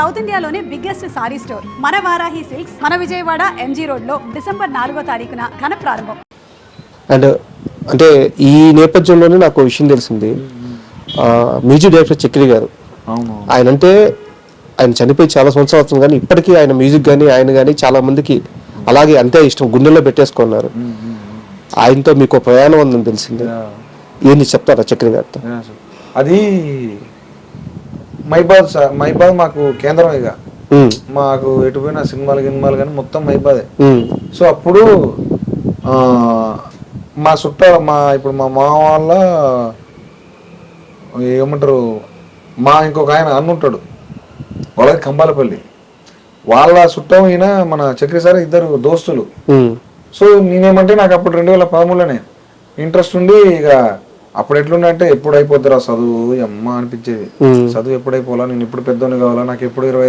South ఇండియాలోనే biggest sorry store. మన Varahi silks మన విజయవాడ ఎంజీ రోడ్లో డిసెంబర్ నాలుగో తారీఖున ఘన ప్రారంభం. అండ్ అంటే ఈ నేపథ్యంలోనే నాకు ఒక విషయం తెలిసింది. ఆ, మ్యూజిక్ డైరెక్టర్ చక్రి గారు. ఆయన అంటే ఆయన చనిపోయి చాలా సంవత్సరాలు అవుతుంది కానీ ఇప్పటికీ ఆయన మ్యూజిక్ కానీ ఆయన కానీ చాలా మందికి అలాగే అంతే ఇష్టం గుండెల్లో పెట్టేసుకున్నారు. ఆయనతో మీకు ప్రయాణం ఉందని తెలిసింది. ఏంది చెప్తారా చక్రి గారితో. అది మైబాద్ సార్ మైబాద్ మాకు కేంద్రం ఇక. మాకు ఎటు పోయినా సినిమాలు గినిమాలు కానీ మొత్తం మైబాదే. సో అప్పుడు మా చుట్ట మా ఇప్పుడు మా మామ వాళ్ళ ఏమంటారు మా ఇంకొక ఆయన అన్న ఉంటాడు. వాళ్ళది కంబాలపల్లి. వాళ్ళ చుట్టం ఈయన మన చక్రి సార్ ఇద్దరు దోస్తులు. సో నేనేమంటే నాకు అప్పుడు రెండు వేల పదమూడులోనే ఇంట్రెస్ట్ ఉండి ఇక అప్పుడు ఎట్లుండే అంటే ఎప్పుడు అయిపోద్దిరా చదువు? అమ్మ అనిపించేది. చదువు ఎప్పుడు అయిపోవాలా? నేను ఎప్పుడు పెద్దోని కావాలా? నాకు ఎప్పుడు ఇరవై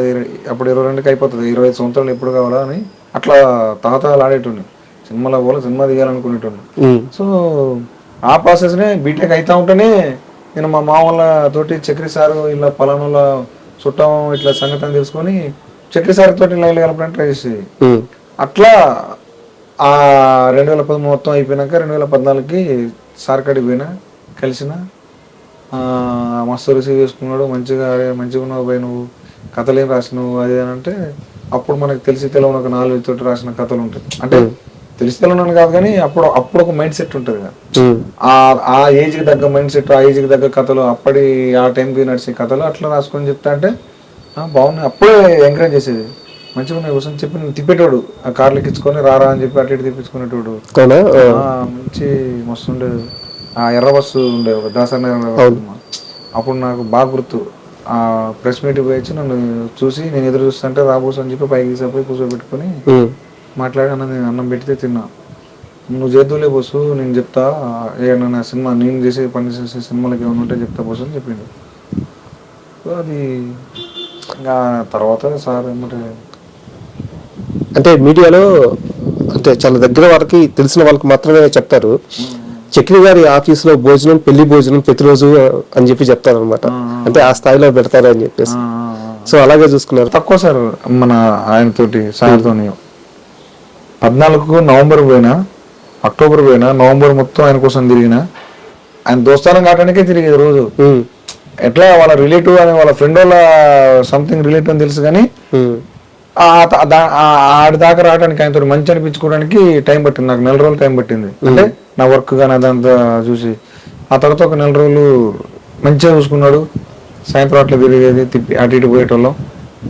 అప్పుడు ఇరవై రెండుకి అయిపోతుంది. ఇరవై ఐదు సంవత్సరాలు ఎప్పుడు కావాలా అని అట్లా తాతలు ఆడేటోని సినిమాలో పోవాలి? సినిమా దిగాలనుకునేటోని ఉమ్, సో ఆ ప్రాసెస్నే బీటెక్ అవుతా ఉంటేనే నేను మా మామూల తోటి చక్రి సారు ఇలా పలానాల చుట్టం ఇట్లా సంగతి తెలుసుకొని చక్రి సార్ తోటి లైన్ కలపడానికి ట్రై చేసేది. అట్లా ఆ రెండు వేల పదమూడు మొత్తం అయిపోయినాక రెండు వేల పద్నాలుగుకి సార్ కాడికి పోయినా కలిసిన ఆ, మస్తు రిసీవ్ చేసుకున్నాడు మంచిగా "అరే, మంచిగా ఉన్నావు పోయి నువ్వు కథలు ఏం రాసినావు అది అని అంటే అప్పుడు మనకు తెలిసి తెలవని ఒక నాలుగు తోటి రాసిన కథలు ఉంటాయి. అంటే తెలిసి తెలవని కాదు కానీ అప్పుడు అప్పుడు ఒక మైండ్ సెట్ ఉంటుంది కదా. ఆ ఏజ్కి తగ్గ మైండ్ సెట్ ఆ ఏజ్కి తగ్గ కథలు అప్పటి ఆ టైంకి నడిచే కథలు అట్లా రాసుకొని చెప్తా అంటే "ఆ, బాగున్నాయి. అప్పుడే ఎంకరేజ్ చేసేది. మంచిగా ఉన్నాయి. కోసం చెప్పి నేను తిప్పేటోడు. ఆ కార్లు ఎక్కించుకొని రారా అని చెప్పి అటు ఇటు తిప్పించుకునేటోడు. మంచి మస్తు ఉండేది. ఎర్ర బస్సు ఉండే ఒక దాసరి అప్పుడు నాకు బాగా గుర్తు. ఆ ప్రెస్ మీట్ పోయి నన్ను చూసి నేను ఎదురు చూస్తుంటే రాబోసు అని చెప్పి పైకి తీసుకుపోయి కూర్చోబెట్టుకొని మాట్లాడి అన్న నేను అన్నం పెడితే తిన్నా. నువ్వు చేద్దులే బస్సు నేను చెప్తా ఏమన్నా సినిమా నేను చేసే పని చేసే సినిమాలకి ఏమైనా ఉంటే చెప్తా బస్సు అని చెప్పిండు. సో అది ఇంకా తర్వాత సార్ ఏమంటే అంటే మీడియాలో అంటే చాలా దగ్గర వాళ్ళకి తెలిసిన వాళ్ళకి మాత్రమే చెప్తారు. చక్రి గారి ఆఫీసులో భోజనం పెళ్ళి భోజనం ప్రతిరోజు అని చెప్పి చెప్తారు అనమాట అంటే ఆ స్థాయిలో పెడతారు అని చెప్పేసి. సో అలాగే చూసుకున్నారు. తక్కువ సార్ మన ఆయనతోటి సార్తో పద్నాలుగు నవంబర్ పోయినా అక్టోబర్ పోయినా నవంబర్ మొత్తం ఆయన కోసం తిరిగిన ఆయన దోస్తానం కావడానికే తిరిగేది రోజు. ఎట్లా వాళ్ళ రిలేటివ్ అని వాళ్ళ ఫ్రెండ్ వాళ్ళ సంథింగ్ రిలేటివ్ అని తెలుసు కానీ ఉమ్, ఆ త- దా- ఆ- ఆడి దాకా రావడానికి ఆయనతో మంచి అనిపించుకోవడానికి టైం పట్టింది. నాకు నెల రోజులు టైం పట్టింది. అంటే నా వర్క్ కానీ అదంతా చూసి ఆ తర్వాత ఒక నెల రోజులు మంచిగా చూసుకున్నాడు. సాయంత్రం అట్లా తిరిగేది తిప్పి అటు ఇటు పోయేటోళ్ళం.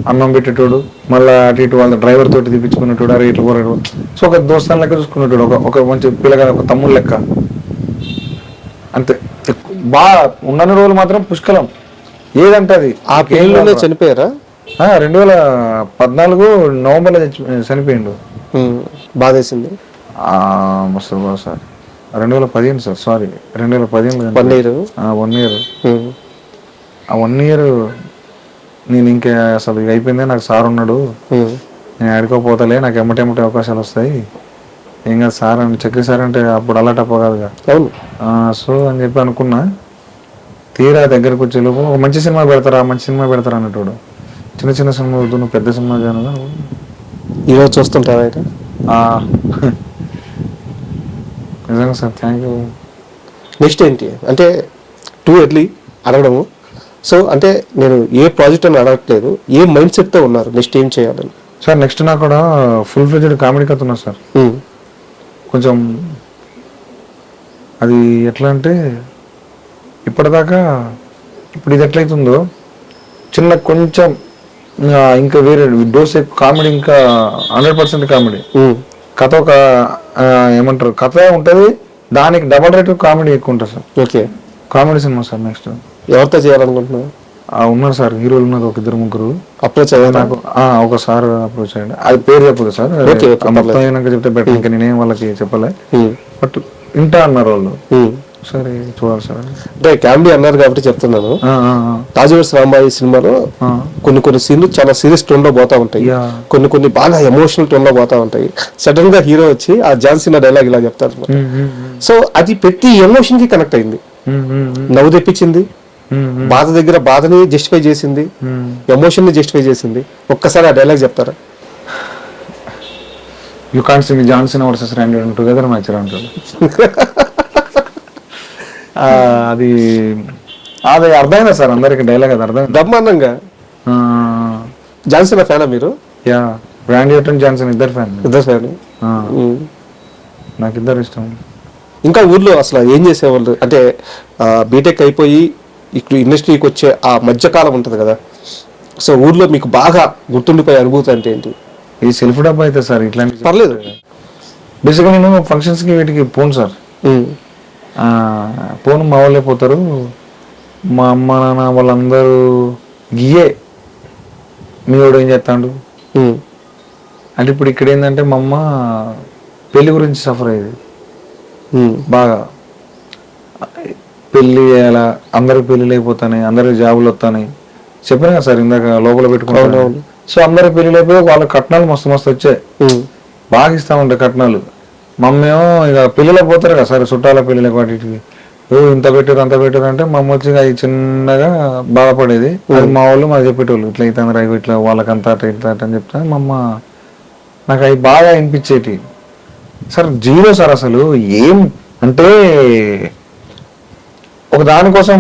అన్నం పెట్టేటోడు మళ్ళీ అటు ఇటు వాళ్ళ డ్రైవర్ తోటి తిప్పించుకునేటోడు అరే ఇటు పోరేటోడు సో ఒక దోస్తాన్ లెక్క చూసుకునేటోడు ఒక ఒక మంచి పిల్లగా ఒక తమ్ముడు లెక్క. అంతే. బాగా ఉన్నన్ని రోజులు మాత్రం పుష్కలం. ఏదంటే అది. ఆ పెళ్ళిలోనే చనిపోయారా? రెండు వేల పద్నాలుగు నవంబర్లో చనిపోయిండు. బాధేసింది మస్తు బాగా సార్. రెండు వేల పదిహేను సార్ సారీ రెండు వేల పదిహేను వన్ ఇయర్ వన్ ఇయర్ ఆ వన్ ఇయర్ నేను ఇంకా అసలు అయిపోయిందే నాకు సార్ ఉన్నాడు. నేను ఆడుకోపోతలే నాకు ఎమ్మటెమ్మటి అవకాశాలు వస్తాయి. ఏం కాదు సార్ అని చక్రి సార్ అంటే అప్పుడు అలా టప్ప కాదుగా సో అని చెప్పి అనుకున్నా. తీరా దగ్గరకు వచ్చే లోపు ఒక మంచి సినిమా పెడతారా మంచి సినిమా పెడతారా అన్నట్టు చిన్న చిన్న సినిమా వద్దు నువ్వు పెద్ద సినిమా చేయను ఈరోజు చూస్తుంటారా అయితే? నిజంగా సార్ థ్యాంక్ యూ నెక్స్ట్ ఏంటి? అంటే టూ ఎర్లీ అడగడము. సో అంటే నేను ఏ ప్రాజెక్ట్ అని అడగట్లేదు ఏ మైండ్ సెట్తో ఉన్నారు నెక్స్ట్ ఏం చేయాలని? సార్ నెక్స్ట్ నాకు కూడా ఫుల్ ఫ్లెజ్డ్ కామెడీ కథ ఉన్నా సార్. కొంచెం అది ఎట్లా అంటే ఇప్పటిదాకా ఇప్పుడు ఇది ఎట్లయితుందో చిన్న కొంచెం ఇంకా వేరే డోస్ కామెడీ ఇంకా హండ్రెడ్ పర్సెంట్ కామెడీ. కథ ఒక ఏమంటారు కథ ఉంటుంది దానికి డబల్ రేట్ కామెడీ ఎక్కువ ఉంటుంది sir. Okay. Comedy cinema sir next. ఎవరితో చేయాలనుకుంటున్నావు ఉన్నారు సార్ హీరోలు ఉన్నారు ఒక ఇద్దరు ముగ్గురు. అప్రోచ్ అయ్యాను నాకు ఒక సార్ అప్రోచ్ అయ్యండి అది పేరు చెప్పదు సార్. మొత్తం అయినాక చెప్తే బెటర్. ఇంకా నేనేం వాళ్ళకి చెప్పలే. బట్ ఇంటా అన్నారు వాళ్ళు. సరే చూడాలి సార్ అంటే అన్నారు కాబట్టి చెప్తున్నాను. రాజవర్స్ రాంబాయి సినిమాలో. కొన్ని కొన్ని సీన్లు చాలా సీరియస్ టోన్లో పోతా ఉంటాయి. కొన్ని కొన్ని బాగా ఎమోషనల్ టోన్లో పోతా ఉంటాయి. సడన్గా హీరో వచ్చి ఆ జాన్సీన డైలాగ్ ఇలా చెప్తారు. సో అది ప్రతి ఎమోషన్కి కనెక్ట్ అయింది. నవ్వు తెప్పించింది. బాధ దగ్గర బాధని జస్టిఫై చేసింది. ఎమోషన్ని జస్టిఫై చేసింది. ఒక్కసారి ఆ డైలాగ్ చెప్తారా? You can't see Johnson versus Randy together match ఆ, అది అది అర్థమైందా సార్ అందరికి డైలాగ్ అది అర్థం బ్రహ్మాండంగా. జాన్సన్ ఫ్యానా మీరు? యా ర్యాండీ అటన్ జాన్సన్ ఇద్దరు ఫ్యాన్. ఇద్దరు ఫ్యాన్. నాకు ఇద్దరు ఇష్టం. ఇంకా ఊర్లో అసలు ఏం చేసేవాళ్ళు? అంటే బీటెక్ అయిపోయి ఇప్పుడు ఇండస్ట్రీకి వచ్చే ఆ మధ్యకాలం ఉంటుంది కదా. సో ఊర్లో మీకు బాగా గుర్తుండిపోయే అనుభూతి అంటే ఏంటి? ఈ సెల్ఫ్ డబ్బా అయితే సార్ ఇట్లాంటి పర్లేదు. బేసిక్గా నేను ఫంక్షన్స్కి వీటికి పోను సార్. పోను మా వాళ్ళే పోతారు. మా అమ్మ నాన్న వాళ్ళందరూ గియే మీ వాడు ఏం చేస్తాడు? అంటే ఇప్పుడు ఇక్కడ ఏంటంటే మా అమ్మ పెళ్ళి గురించి సఫర్ అయ్యేది. బాగా. పెళ్ళి చేయాలా అందరికి పెళ్ళిళ్ళు అయిపోతాయి అందరికి జాబులు వస్తాయి చెప్పినా కదా సార్ ఇందాక లోపల పెట్టుకుంటాను. సో అందరి పెళ్ళిళ్ళు అయిపోయి వాళ్ళ కట్నాలు మస్తు మస్తు వచ్చాయి. బాగా ఇస్తా ఉంటాయి కట్నాలు. మమ్మేమో ఇక పెళ్ళిలో పోతారు కదా సరే చుట్టాల పెళ్ళిళ్ళకి వాటికి. ఓ ఇంత పెట్టారు అంత పెట్టారు అంటే మా అమ్మ వచ్చి అది చిన్నగా బాధపడేది. అది మా వాళ్ళు మాకు చెప్పేటోళ్ళు ఇట్లా అయితే అందరూ ఇట్లా వాళ్ళకంతా ఇట్లా అట్ట అని చెప్తే మా అమ్మ నాకు అవి బాగా అనిపించేటి. సార్ జీరో సార్ అసలు ఏం అంటే ఒక దానికోసం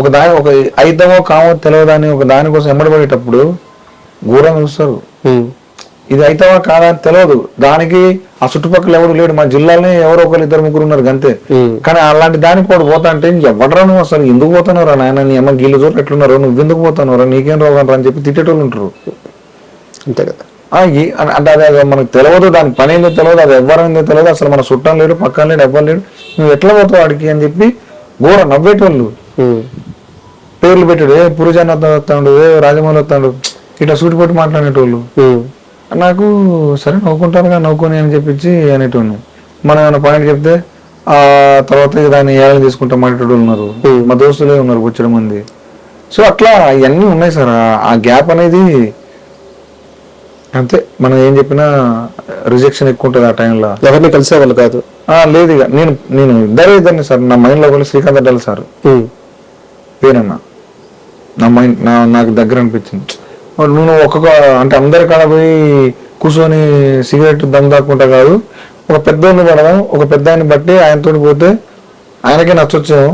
ఒక దాని ఒక అయితమో కామో తెలియదని ఒక దానికోసం ఎమ్మడబడేటప్పుడు ఘోరంగా చూస్తారు. ఇది అయితవా కాదా అని తెలియదు దానికి ఆ చుట్టుపక్కల ఎవరు లేడు. మా జిల్లాలోనే ఎవరో ఒకరు ఇద్దరు ముగ్గురు ఉన్నారు గంతే. ఉమ్, కానీ అలాంటి దానికి కూడా పోతా అంటే ఎవడరా నువ్వు అసలు ఎందుకు పోతున్నారా నాయన నీ అమ్మ గీళ్ళు చోట్ల ఎట్లున్నారు నువ్వు ఎందుకు పోతున్నారా నీకేం రోగం రా అని చెప్పి తిట్టేటోళ్ళు ఉంటారు. అంతే కదా. అంటే అది మనకు తెలియదు దానికి పని ఏందో తెలియదు అది ఎవరైందో తెలియదు అసలు మన చుట్టం లేడు పక్కన లేడు ఎవ్వరు లేడు. నువ్వు ఎట్లా పోతావు వాడికి అని చెప్పి ఘోర నవ్వేటోళ్ళు. పేర్లు పెట్టాడు ఏ పురుజాన్ వస్తాడు ఏ రాజమౌళి వస్తాడు ఇట్లా సూటిపోటు మాట్లాడేటోళ్ళు. నాకు సరే నవ్వుకుంటానుగా నవ్వుకొని అని చెప్పించి అనేటోడిని. మనం ఏమైనా పాయింట్ చెప్తే ఆ తర్వాత దాన్ని ఏడాది తీసుకుంటా మాట్లాడేటోళ్ళు ఉన్నారు. మా దోస్తులే ఉన్నారు వచ్చడం మంది. సో అట్లా ఇవన్నీ ఉన్నాయి సార్. ఆ- గ్యాప్ అనేది అంతే. మనం ఏం చెప్పినా రిజెక్షన్ ఎక్కువ ఉంటుంది ఆ టైంలో ఎవరిని కలిసేవాళ్ళు కాదు. లేదు ఇక. నేను నేను ఇద్దరే ఇద్దరిని సార్. నా మైండ్లో కూడా శ్రీకాంత్ అడ్డాలి సార్. పేరన్న నా మైండ్ నా నాకు దగ్గర అనిపించింది. నువ్వు ఒక్కొక్క అంటే అందరి కాడ పోయి కూర్చొని సిగరెట్ దమ్ దాక్కుంటా కాదు. ఒక పెద్దోడిని పడదాం ఒక పెద్ద ఆయన బట్టి ఆయనతో పోతే ఆయనకే నచ్చొచ్చాము.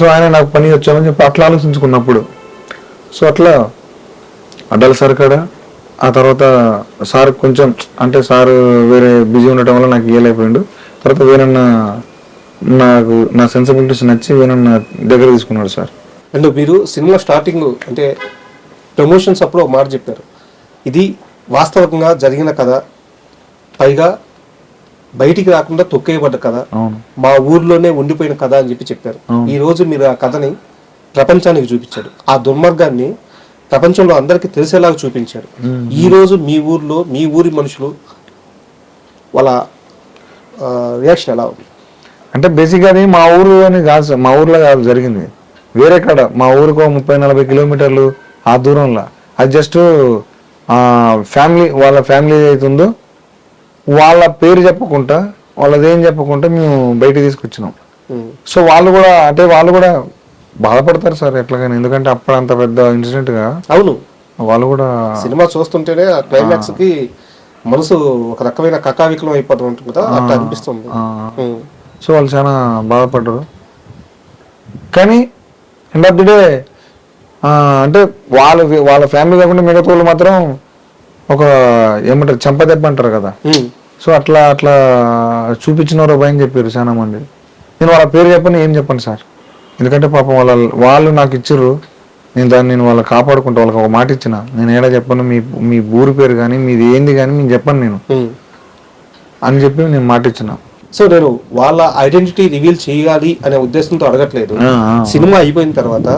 సో ఆయన నాకు పని వచ్చామని చెప్పి అట్లా ఆలోచించుకున్నప్పుడు. సో అట్లా అడ్డాలి సార్ కాడ ఆ తర్వాత సార్ కొంచెం అంటే సార్ వేరే బిజీ ఉండటం వల్ల నాకు ఇయ్యలేకపోయిండు. తర్వాత వేరన్న నాకు నా సెన్సిబిలిటీస్ నచ్చి వేరన్న దగ్గర తీసుకున్నాడు సార్. అండ్ మీరు సినిమా స్టార్టింగ్ అంటే ప్రమోషన్స్ అప్పుడు ఒక మాట చెప్పారు. ఇది వాస్తవంగా జరిగిన కథ. పైగా బయటికి రాకుండా తొక్కేయబడ్డ కథ. మా ఊర్లోనే ఉండిపోయిన కథ అని చెప్పి చెప్పారు. ఈ రోజు మీరు ఆ కథని ప్రపంచానికి చూపించారు ఆ దుర్మార్గాన్ని ప్రపంచంలో అందరికీ తెలిసేలాగా చూపించారు ఈ రోజు మీ ఊర్లో మీ ఊరి మనుషులు వాళ్ళ రియాక్షన్ ఎలా ఉంది? అంటే బేసిక్గా అది మా ఊరు అని కాదు మా ఊర్లో కాదు జరిగింది. వేరే కాడ మా ఊరికి ముప్పై నలభై కిలోమీటర్లు ఆ దూరంలో. అది జస్ట్ ఫ్యామిలీ వాళ్ళ ఫ్యామిలీ అవుతుందో వాళ్ళ పేరు చెప్పకుండా వాళ్ళదేం చెప్పకుండా మేము బయటికి తీసుకొచ్చినాం. సో వాళ్ళు కూడా అంటే వాళ్ళు కూడా బాధపడతారు సార్ ఎట్లాగని. ఎందుకంటే అప్పుడు అంత పెద్ద ఇన్సిడెంట్గా అవును. వాళ్ళు కూడా సినిమా చూస్తుంటేనే ఆ క్లైమాక్స్కి మనసు ఒక రకమైన కకావికలం అయిపోతూ ఉంటుంది కదా అట్లా అనిపిస్తుంది. సో వాళ్ళు చాలా బాధపడ్డారు. కానీ ఎండ్ ఆఫ్ ది డే అంటే వాళ్ళ వాళ్ళ ఫ్యామిలీ కాకుండా మిగతా వాళ్ళు మాత్రం ఒక ఏమంటారు చెంపదెబ్బ అంటారు కదా. సో అట్లా అట్లా చూపించినారో భయం చెప్పారు చాలా మంది. నేను వాళ్ళ పేరు చెప్పని ఏం చెప్పను సార్? ఎందుకంటే పాపం వాళ్ళ వాళ్ళు నాకు ఇచ్చిర్రు. నేను దాన్ని నేను వాళ్ళకి కాపాడుకుంటా వాళ్ళకి ఒక మాట ఇచ్చిన. నేను ఏడా చెప్పను మీ మీ ఊరి పేరు కానీ మీది ఏంది కానీ నేను చెప్పను నేను. అని చెప్పి నేను మాట ఇచ్చిన. సో నేను వాళ్ళ ఐడెంటిటీ రివీల్ చేయాలి అనే ఉద్దేశంతో అడగట్లేదు. సినిమా అయిపోయిన తర్వాత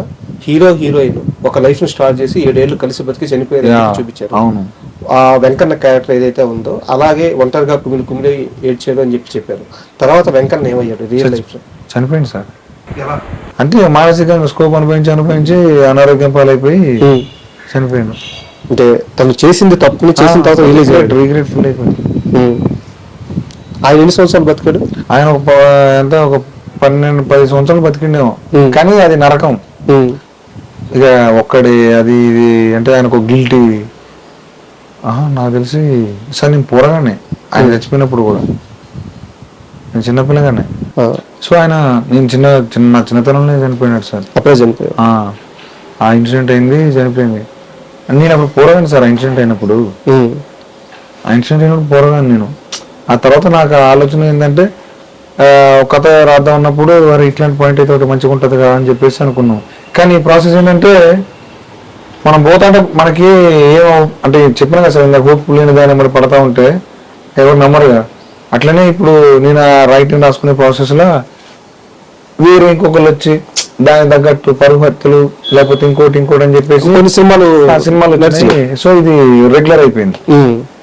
హీరో హీరోయిన్ ఒక లైఫ్ని స్టార్ట్ చేసి ఏడేళ్ళు కలిసి బతికి చనిపోయారు చూపించారు. అవును. ఆ వెంకన్న క్యారెక్టర్ ఏదైతే ఉందో అలాగే ఒంటరిగా కుమిలి కుమిలి ఏడ్చారు అని చెప్పి చెప్పారు. తర్వాత వెంకన్న ఏమయ్యాడు రియల్ లైఫ్లో చనిపోయింది సార్. అంటే మానసికంగా స్కోప్ అనుభవించి అనుభవించి అనారోగ్యం పాలైపోయి చనిపోయిండు. అంటే తను చేసింది తప్పుని చేసిన తర్వాత రిలీజ్ అయ్యాడు. రిగ్రెట్ ఫుల్ అయిపోయింది. ఆయన ఎన్ని సంవత్సరాలు బతికాడు? ఆయన ఒక ఎంత? ఒక పన్నెండు పది సంవత్సరాలు బతికిండేమో. కానీ అది నరకం. ఇక ఒక్కడి అది ఇది అంటే ఆయనకు గిల్టీ నాకు తెలిసి సార్ నేను పోరగానే ఆయన చచ్చిపోయినప్పుడు కూడా. నేను చిన్నపిల్లగానే. సో ఆయన నేను చిన్న చిన్న నా చిన్నతనంలో చనిపోయినాడు సార్. అప్పుడే చనిపోయారు. ఆ, ఇన్సిడెంట్ అయింది చనిపోయింది. నేను అప్పుడు పోరగాను సార్ ఆ ఇన్సిడెంట్ అయినప్పుడు. ఆ ఇన్సిడెంట్ అయినప్పుడు పోరగాను నేను. ఆ తర్వాత నాకు ఆలోచన ఏంటంటే కథ రాద్దాం అన్నప్పుడు వారు ఇట్లాంటి పాయింట్ అయితే ఒకటి మంచిగా ఉంటుంది కదా అని చెప్పేసి అనుకున్నాం. కానీ ఈ ప్రాసెస్ ఏంటంటే మనం పోతాంటే మనకి ఏమో అంటే చెప్పిన కదా సార్ ఇందాక హోప్ లేని దాన్ని మరి పడతా ఉంటే ఎవరు నమ్మరుగా? అట్లనే ఇప్పుడు నేను ఆ రైటింగ్ రాసుకునే ప్రాసెస్లో వేరే ఇంకొకరు వచ్చి దానికి తగ్గట్టు పరుగు హత్యలు లేకపోతే ఇంకోటి ఇంకోటి అని చెప్పేసి కొన్ని సినిమాలు సినిమాలు సో ఇది రెగ్యులర్ అయిపోయింది.